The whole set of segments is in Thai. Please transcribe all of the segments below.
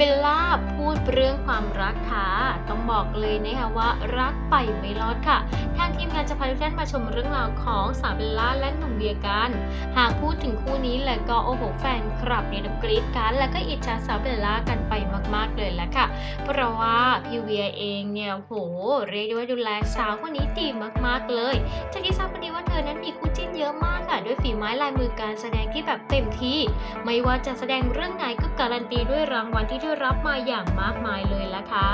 เบลลาพูดเรื่องความรักค่ะ ต้องบอกเลยนะคะว่ารักไปไม่รอดค่ะ ทางทีมงานจะพาทุกท่านมาชมเรื่องราวของสาวเบลล่าและหนุ่มเวียกัน หากพูดถึงคู่นี้แล้วก็โอ้โหแฟนคลับเนี่ยกรี๊ดกันแล้วก็อิจฉาสาวเบลล่ากันไปมาก ๆเลยแหละค่ะ เพราะว่าพี่เวียเองเนี่ยโหเรียกได้ว่าดูแลสาวคนนี้ดีมากๆเลยจากที่ทราบ ไม้ลายมือการแสดงที่แบบเต็มที่ ไม่ว่าจะแสดงเรื่องไหนก็การันตีด้วยรางวัลที่ได้รับมาอย่างมากมายเลยละค่ะ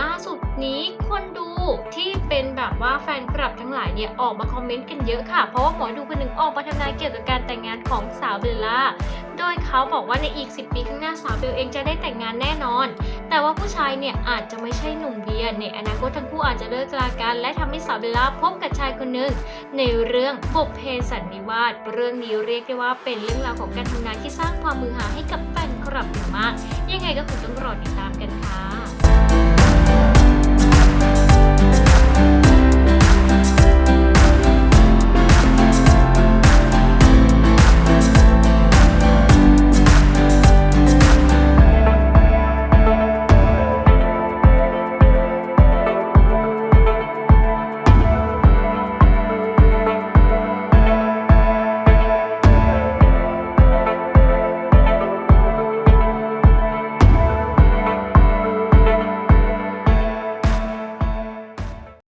ล่าสุดนี้คนดูที่เป็นแบบว่าแฟนคลับทั้งหลายเนี่ยออกมาคอมเมนต์กันเยอะค่ะ เพราะว่าหมอดูคนหนึ่งออกมาทำนายเกี่ยวกับการแต่งงานของสาวเบลล่า โดยเขาบอกว่าในอีก 10 ปีข้างหน้าสาวเบลเองจะได้แต่งงานแน่นอน แต่ว่าผู้ชายเนี่ยอาจจะไม่ใช่หนุ่มเบียร์ในอนาคตทั้งคู่อาจจะเลิกลากัน และทำให้สาวเบลล่าพบกับชายคนหนึ่งในเรื่องบุพเพสันนิวาสเรื่องนี้เรียกได้ว่าเป็นเรื่องราวของการทำนานที่สร้างความมือหาให้กับแฟนคลับอย่างมาก ยังไงก็คงต้องรอติดตามกันค่ะ